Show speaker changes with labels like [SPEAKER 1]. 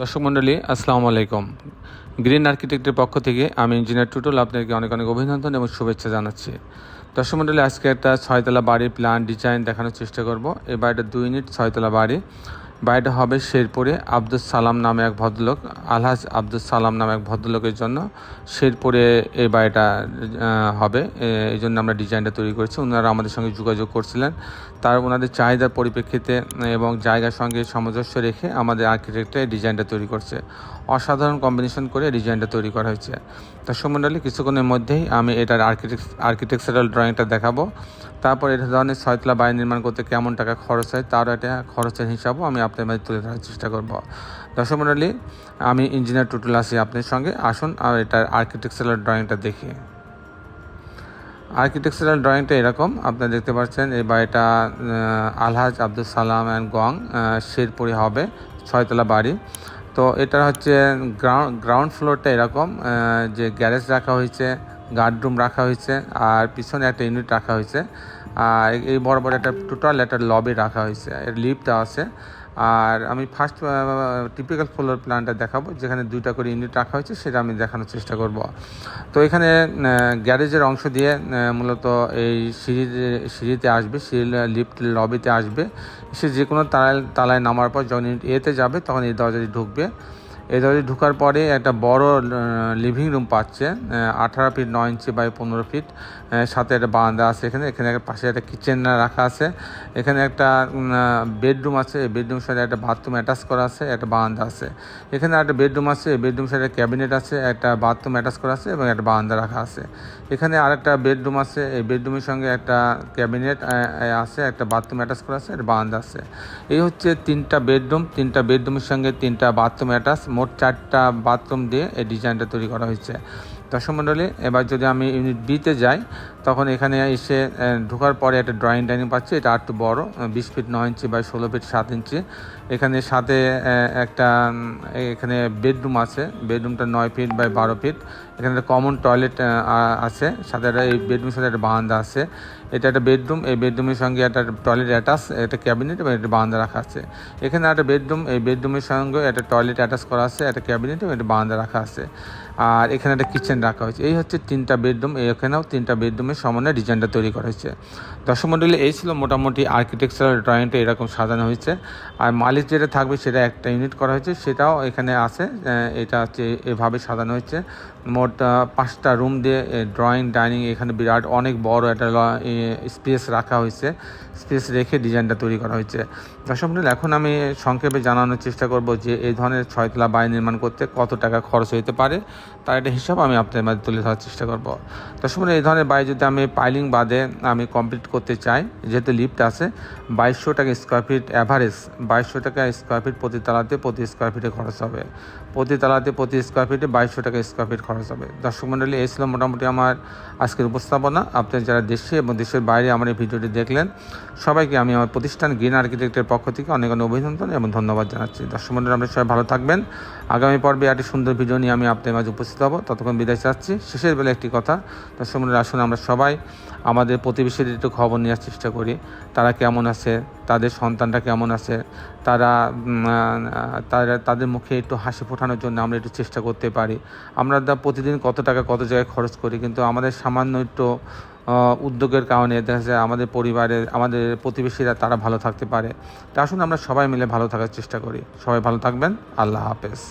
[SPEAKER 1] দর্শক মণ্ডলী, আসসালামু আলাইকুম। গ্রিন আর্কিটেক্টের পক্ষ থেকে আমি ইঞ্জিনিয়ার টুটুল আপনাকে অনেক অনেক অভিনন্দন এবং শুভেচ্ছা জানাচ্ছি। দর্শক মণ্ডলী, আজকে একটা ছয়তলা বাড়ির প্ল্যান ডিজাইন দেখানোর চেষ্টা করব। এই বাড়িটা দুই ইউনিট ছয়তলা বাড়ি। বাড়িটা হবে শেরপুরে আব্দুল সালাম নামে এক ভদ্রলোক, আলহাজ আব্দুল সালাম নামে এক ভদ্রলোকের জন্য। শেরপুরে এই বাড়িটা হবে। এই জন্য আমরা ডিজাইনটা তৈরি করেছি। ওনারা আমাদের সঙ্গে যোগাযোগ করছিলেন। তার ওনাদের চাহিদার পরিপ্রেক্ষিতে এবং জায়গার সঙ্গে সামঞ্জস্য রেখে আমাদের আর্কিটেক্টরা এই ডিজাইনটা তৈরি করছে। অসাধারণ কম্বিনেশন করে ডিজাইনটা তৈরি করা হয়েছে। দর্শক মণ্ডলী কিছুক্ষণের মধ্যেই আমি এটার আর্কিটেক্ট আর্কিটেকচারাল ড্রয়িংটা দেখাবো। তারপর এটা ধরনের ছয়তলা বাড়ি নির্মাণ করতে কেমন টাকা খরচ হয় তারও একটা খরচের হিসাবও আমি আপনার মাঝে তুলে ধরার চেষ্টা করব। দর্শক মণ্ডলী, আমি ইঞ্জিনিয়ার টুটুল আছি আপনার সঙ্গে। আসুন, আর এটার আর্কিটেকচারাল ড্রয়িংটা দেখি। আর্কিটেকচারাল ড্রয়িংটা এরকম, আপনারা দেখতে পাচ্ছেন, এই বাড়িটা আলহাজ আব্দুল সালাম অ্যান্ড গং শেরপুরে হবে, ছয়তলা বাড়ি। তো এটা হচ্ছে গ্রাউন্ড গ্রাউন্ড ফ্লোরটা এরকম যে গ্যারেজ রাখা হয়েছে গার্ডরুম রাখা হয়েছে, আর পিছনে একটা ইউনিট রাখা হয়েছে। আর এই বড় বড় একটা টোটাল একটা লবি রাখা হয়েছে। এর লিফট আছে। আর আমি ফার্স্ট টিপিক্যাল ফ্লোর প্ল্যানটা দেখাবো, যেখানে দুইটা করে ইউনিট রাখা হয়েছে, সেটা আমি দেখানোর চেষ্টা করব। তো এখানে গ্যারেজের অংশ দিয়ে মূলত এই সিঁড়ি সিঁড়িতে আসবে, সিঁড়ি লিফট লবিতে আসবে। সে যে কোনো তালায় তালায় নামার পর যখন ইউনিট এতে যাবে, তখন এই দরজাটি ঢুকবে। এই দরজাটি ঢোকার পরে একটা বড় লিভিং রুম পাচ্ছে আঠারো ফিট নয় ইঞ্চি বাই পনেরো ফিট সাথে একটা বারান্দা আছে এখানে এখানে একটা পাশে একটা কিচেন রাখা আছে, এখানে একটা বেডরুম আছে বেডরুম সাথে একটা বাথরুম অ্যাটাচ করা আছে, একটা বারান্দা আছে, এখানে একটা বেডরুম আছে বেডরুম সাথে ক্যাবিনেট আছে, একটা বাথরুম অ্যাটাচ করা আছে এবং একটা বারান্দা রাখা আছে, এখানে আর একটা বেডরুম আছে, এই বেডরুমের সঙ্গে একটা ক্যাবিনেট আছে, একটা বাথরুম অ্যাটাচ করা আছে, একটা বারান্দা আছে, এই হচ্ছে তিনটা বেডরুম তিনটা বেডরুমের সঙ্গে তিনটা বাথরুম অ্যাটাচ মোট চারটা বাথরুম দিয়ে এই ডিজাইনটা তৈরি করা হয়েছে। দর্শক মণ্ডলী, এবার যদি আমি ইউনিট বিতে যাই তখন এখানে এসে ঢোকার পরে একটা ড্রয়িং ডাইনিং পাচ্ছি। এটা আর একটু বড় বিশ ফিট নয় ইঞ্চি বা ষোলো ফিট সাত ইঞ্চি এখানে সাথে একটা এখানে বেডরুম আছে। বেডরুমটা নয় ফিট বাই বারো ফিট এখানে একটা কমন টয়লেট আছে। সাথে একটা, এই বেডরুমের সাথে একটা বারান্দা আছে। এটা একটা বেডরুম এই বেডরুমের সঙ্গে একটা টয়লেট অ্যাটাচ একটা ক্যাবিনেট এবং একটা বারান্দা রাখা আছে। এখানে একটা বেডরুম এই বেডরুমের সঙ্গে একটা টয়লেট অ্যাটাচ করা আছে, একটা ক্যাবিনেট এবং একটা বারান্দা রাখা আছে। আর এখানে একটা কিচেন রাখা হয়েছে। এই হচ্ছে তিনটা বেডরুম এখানেও তিনটা বেডরুমের সমন্বয়ে ডিজাইনটা তৈরি করা হয়েছে। মণ্ডলী এই ছিল মোটামুটি আর্কিটেকচারাল ড্রয়িংটা এরকম সাজানো হয়েছে। আর মালিক যেটা থাকবে সেটা একটা ইউনিট করা হয়েছে সেটাও এখানে আছে এটা হচ্ছে এভাবে সাজানো হয়েছে। মোট পাঁচটা রুম দিয়ে ড্রয়িং ডাইনিং এখানে বিরাট অনেক বড় একটা স্পেস রাখা হয়েছে। স্পেস রেখে ডিজাইনটা তৈরি করা হয়েছে। মণ্ডলী এখন আমি সংক্ষেপে জানানোর চেষ্টা করব যে এই ধরনের ছয়তলা বাড়ি নির্মাণ করতে কত টাকা খরচ হতে পারে তার একটা হিসাব আমি আপনাদের মাঝে তুলে ধরার চেষ্টা করব। মণ্ডলী, এই ধরনের বাড়ি যদি আমি পাইলিং বাদে আমি কমপ্লিট করতে চাই, যেহেতু লিফট আছে, বাইশশো টাকা স্কোয়ার ফিট অ্যাভারেজ বাইশশো টাকা স্কোয়ার ফিট প্রতি তালাতে প্রতি স্কোয়ার ফিটে খরচ হবে। প্রতি তালাতে প্রতি স্কোয়ার ফিটে বাইশশো টাকা স্কোয়ার ফিট খরচ হবে। দর্শক মণ্ডলী এই ছিল মোটামুটি আমার আজকের উপস্থাপনা। আপনার যারা দেশে এবং দেশের বাইরে আমার এই ভিডিওটি দেখলেন, সবাইকে আমি আমার প্রতিষ্ঠান গ্রিন আর্কিটেক্টের পক্ষ থেকে অনেক অনেক অভিনন্দন এবং ধন্যবাদ জানাচ্ছি। দর্শক মণ্ডলী আপনারা সবাই ভালো থাকবেন। আগামী পর্বে একটি সুন্দর ভিডিও নিয়ে আমি আপনাদের মাঝে উপস্থিত হব। ততক্ষণ বিদায় চাচ্ছি। শেষের বেলা একটি কথা। দর্শক মণ্ডলী আসুন আমরা সবাই আমাদের প্রতিবেশীদের একটু খবর নেওয়ার চেষ্টা করি। তারা কেমন আছে? তাদের সন্তানটা কেমন আছে? তারা তারা, তাদের মুখে একটু হাসি ফোটানোর জন্য আমরা একটু চেষ্টা করতে পারি। আমরা প্রতিদিন কত টাকা, কত জায়গায় খরচ করি, কিন্তু আমাদের সামান্য একটু উদ্যোগের কারণে দেখা যায় আমাদের পরিবারের, আমাদের প্রতিবেশীরা তারা ভালো থাকতে পারে। তা আসুন আমরা সবাই মিলে ভালো থাকার চেষ্টা করি। সবাই ভালো থাকবেন। আল্লাহ হাফেজ।